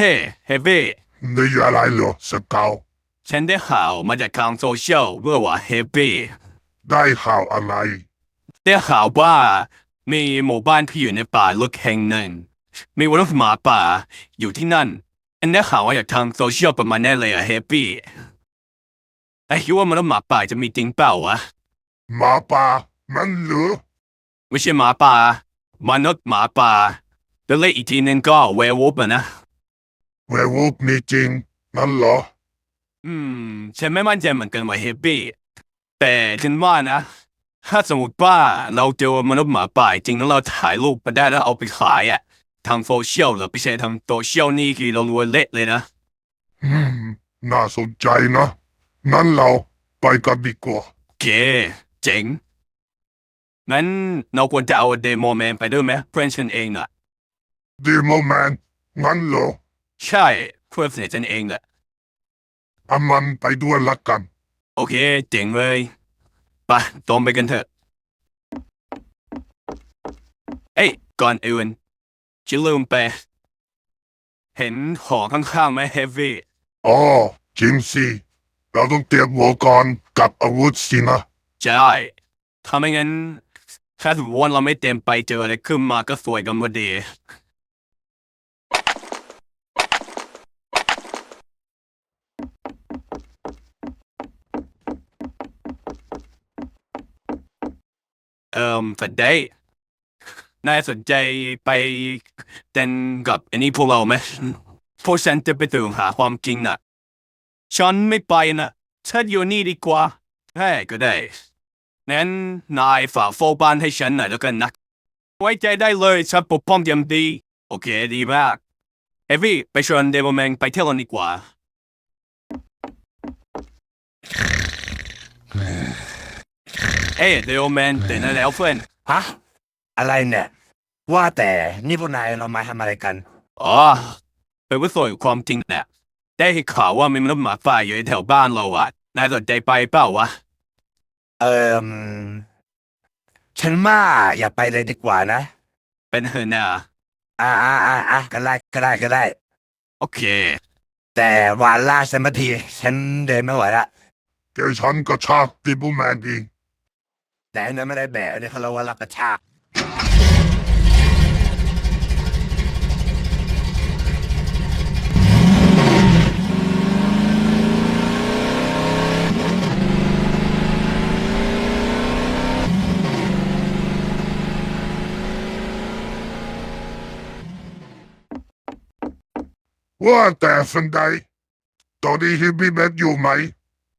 ฮ้เฮฟวี่นี่อะไรเหรอสเกาฉันได้ข่าวมาจากทางโซเชียลว่าเฮฟวี่ได้ข่าวอะไร ได้ข่าวว่า มีหมู่บ้านที่อยู่ในป่าลึกแห่งหนึ่ง มีวัวหมาป่าอยู่ที่นั่นอันได้ข่าวว่าจากทางโซเชียลประมาณนี้เลยอะเฮฟวี่ไอ้คิดว่ามนุษย์หมาป่าจะมีจริงเปล่าวะหมาป่ามันเหรือไม่ใช่หมาป่ามนุษย์หมาป่าแล้วเลยอีกทีนึงก็เววูฟอะนะ เวรวูฟมีจริงนั่นเหรอ อืม ฉันไม่มั่นใจเหมือนกันว่าเฮฟวี่แต่ฉันว่านะ ถ้าสมมติว่าเราเจอมนุษย์หมาป่าจริงแล้วเราถ่ายรูปมาได้แล้วเอาไปขายอะทางโซเชียลหรือไม่ใช่ทางโซเชียลนี่คือเรารวยเละเลยนะ อืม น่าสนใจนะนั้นเราไปกันดีกว่าโอเค เจ๋งงั้นเราควรจะเอาเดโมแมนไปด้วยไหมเพื่อนฉันเองน่ะ ดีโมแมนงั้นเหรอ ใช่เพื่อนสนิทฉันเองแหละเอามันไปด้วยละกัน โอเค เจ๋งเลยไปตรงไปกันเถอะ เอ้ยก่อนอื่นจะลืมไป เห็นหอข้างๆไหมเฮฟวี่อ๋อจริงสิเราต้องเตรียมหัวกรณ์กับอาวุธสินะ ใช่ถ้าไม่งั้นถ้าสมมติว่าเราไม่เต็มไปเจออะไรขึ้นมาก็สวยกันพอดี เอ่อฝันได้นายสนใจไปเต้นกับอันนี้พวกเราไหมพวกฉันจะไปถึงหาความจริงน่ะ ฉันไม่ไปนะฉันอยู่นี่ดีกว่าเฮ้ก็ได้งั้นนายฝากโฟบ้านให้ฉันหน่อยแล้วกันนะไว้ใจได้เลยฉันปกป้องอย่างดี โอเคดีมาก เอวี่ไปชวนเดวแมงไปเที่ยวกันดีกว่า เอ้ยเดวแมนตื่นได้แล้วเพื่อนฮะ อะไรเนี่ย ว่าแต่นี่พวกนายเรามาทำอะไรกัน อ๋อเป็นว่าส่วนความจริงแหละได้ข่าวว่ามีมนุษย์หมาป่าอยู่แถวบ้านเราอะนายสนใจไปเปล่าวะ เอ่มฉันว่าอย่าไปเลยดีกว่านะ เป็นเฮอร์นาอ่าอ่าอ่าอะก็ได้ก็ได้ก็ได้ โอเค แต่วานล่าฉันมาที ฉันเดินไม่ไหวละเดี๋ยวฉันก็ชากดีโมแมนเองแต่อันนั้นไม่ได้แบก เนี่ยเขาเรียกว่ารักกระชากว่าแ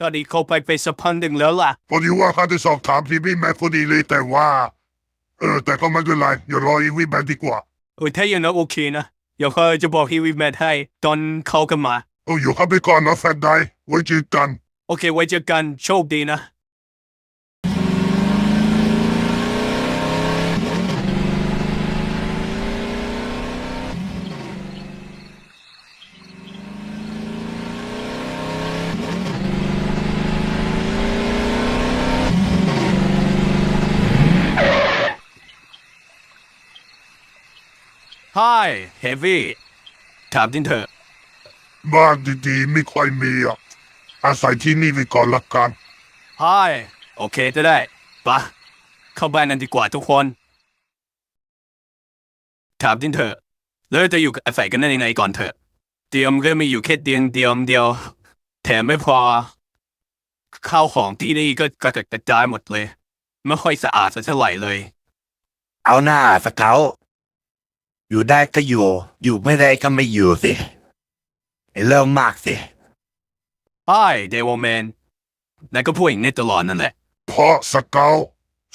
ต่ฟันไดตอนนี้ฮิปปี้แมนอยู่ไหมตอนนี้เขาไปไปสักพักหนึ่งแล้วล่ะ พอดีว่าเขาจะสอบถามฮิปปี้แมนพอดีเลยแต่ว่า เออ แต่ก็ไม่เป็นไรอย่ารอฮิปปี้แมนดีกว่าโอ้ยถ้าอย่างนั้นโอเคนะเดี๋ยวเขาจะบอกฮีวีแมทให้ ตอนเขากันมาโอ้อยู่ครับไปก่อนนะแฟนไดไว้เจอกัน โอเค ไว้เจอกันโชคดีนะ Hi Heavy ถามจริงเถอะ บ้านดีๆไม่ค่อยมีอะ อาศัยที่นี่ไปก่อนละกัน Hi โอเคจะได้ปะเข้าบ้านนั้นดีกว่าทุกคน ถามจริงเถอะแล้วจะอยู่อาศัยกันได้ยังไงก่อนเถอะ เตียมก็มีอยู่แค่เตียงเดียวเดียว แถมไม่พอ ข้าวของที่นี่ก็กระจัดกระจายหมดเลย ไม่ค่อยสะอาดสักเท่าไหร่เลย เอาหน้าสเกา อยู่ได้ก็อยู่ อยู่ไม่ได้ก็ไม่อยู่สิไอ้เริ่มมากสิ Hi Devil Man นายก็พูดอย่างนี้ตลอดนั่นแหละ เพราะสเกา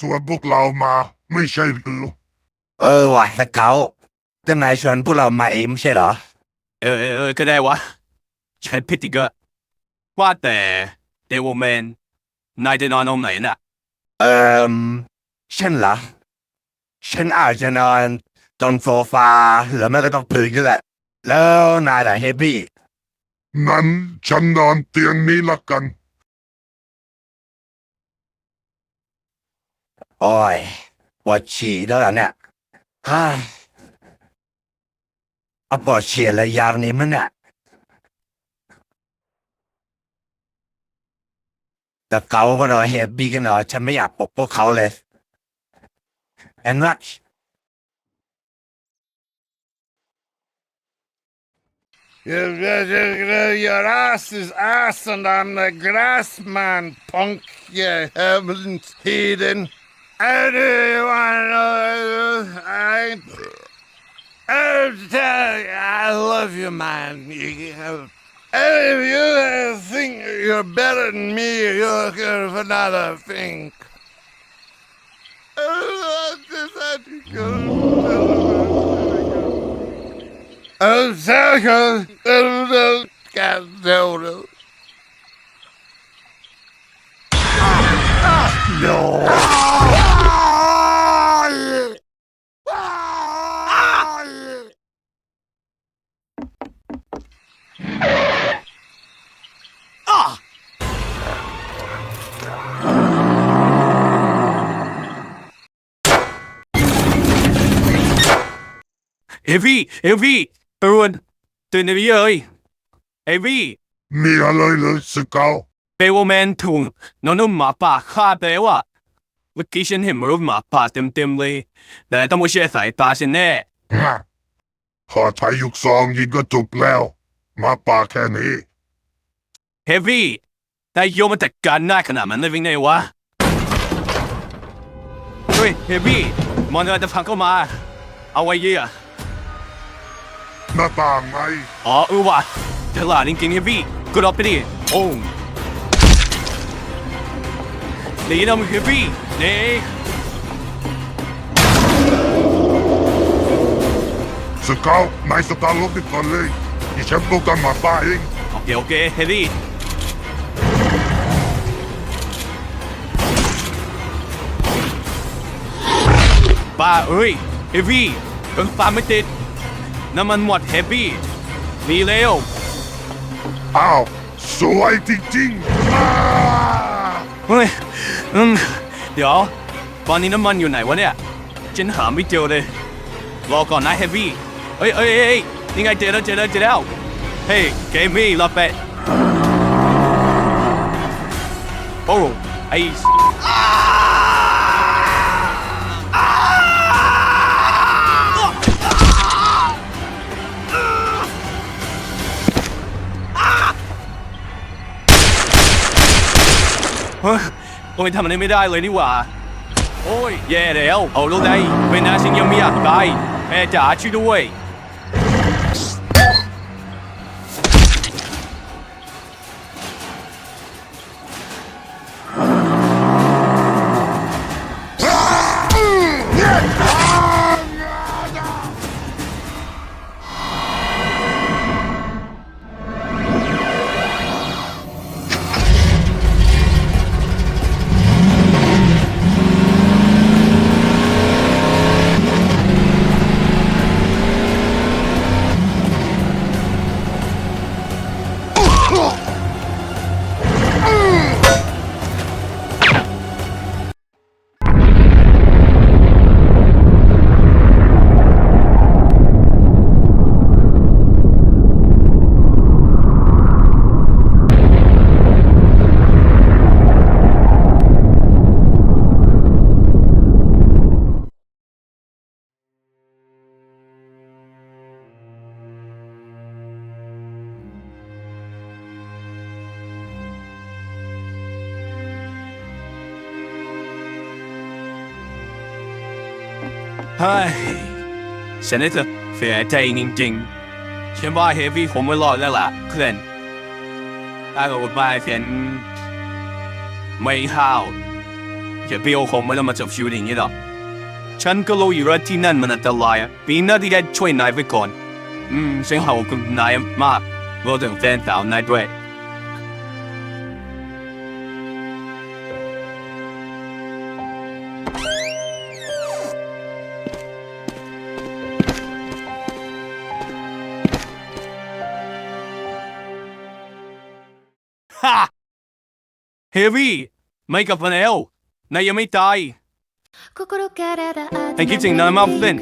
ชวนพวกเรามาไม่ใช่หรือเออว่ะสเกาเจ้านายชวนพวกเรามาเองไม่ใช่เหรอ เออเออเออก็ได้วะฉันพิดอีกก็ว่าแต่ Devil Man นายจะนอนตรงไหนน่ะ เอ่อฉันเหรอฉันอาจจะนอน ตรงโซฟาหรือไม่ก็ต้องพื้นก็แหละ แล้วนายล่ะเฮฟวี่งั้นฉันนอนเตียงนี้ละกัน โอ้ยปวดฉี่แล้วล่ะเนี่ยฮ่าเอาปอเชียร์และยานี้มันอะแต่เขาก็นอเฮบบี้กันนอฉันไม่อยากปกพวกเขาเลยแอ Your, ass is ass, and I'm the grass man, punk, you heavens heathen. How do you want to know? I, I'll tell you, I love you, man. You, and if you think you're better than me, you're looking for another thing. So good. God, no, no. Heavy Heavy ปรวนตื่นในพี่เอ้ย Heavy มีอะไรเลยสเกาเบลแมนถูกน้องนุ่มหมาป่าฆ่าไปแล้วอะเมื่อกี้ฉันเห็นรูปหมาป่าเต็มๆเลยแต่ต้องไม่เชื่อสายตาฉันแน่ฮะพอใช้ยุกซองยิงก็จบแล้ว มาป่าแค่นี้ Heavy ได้โยมมาจัดการหน้าขนาดนั้นได้ยังไงวะ เฮ้ย Heavy มอนอะไรจะพังเข้ามา เอาไว้เยี่ย หน้าต่างไงอ๋อเออว่ะฉลาดจริงๆ Heavy กดออกไปดิโอ้งหนีนะมึง Heavy หนีสเกานายสตาร์ทรถติดก่อนเลยดิฉันป้องกันหมาป่าเองโอเคโอเค Heavy ป้าเอ้ย Heavy เพิ่งฟังไม่ติด น้ำมันหมด Heavy มีเร็วอ้าวสวยจริงๆอ้าเฮ้ยอืมเดี๋ยวตอนนี้น้ำมันอยู่ไหนวะเนี่ยฉันหาไม่เจอเลย รอก่อนนะเฮฟวี่เฮ้ยเฮ้ยเฮ้ยนี่ไงเจอแล้วเจอแล้วเจอแล้วเฮ้ยเกมมี่รอแปะโอ้ไอ โอ้ยทำอะไรไม่ได้เลยนี่หว่า โอ้ย แย่แล้ว เอาลูกได้เวนาฉันยังไม่อยากตายแม่จ๋าช่วยด้วย เฮ้ยฉันนี่จะเสียใจจริงๆฉันว่าเฮฟวี่คงไม่รอดแล้วล่ะเพื่อนถ้าเกิดว่าฉันไม่ห้าวเฮฟวี่คงไม่ต้องมาจบชีวิตอย่างนี้หรอกฉันก็รู้อยู่ว่าที่นั่นมันอันตรายปีหน้าที่ได้ช่วยนายไว้ก่อน อืมฉันขอบคุณนายมากรวมถึงแฟนสาวนายด้วย เฮวี่ไม่กับมาแล้วนายยังไม่ตายไอ้คิดจริงนายมากขึ้น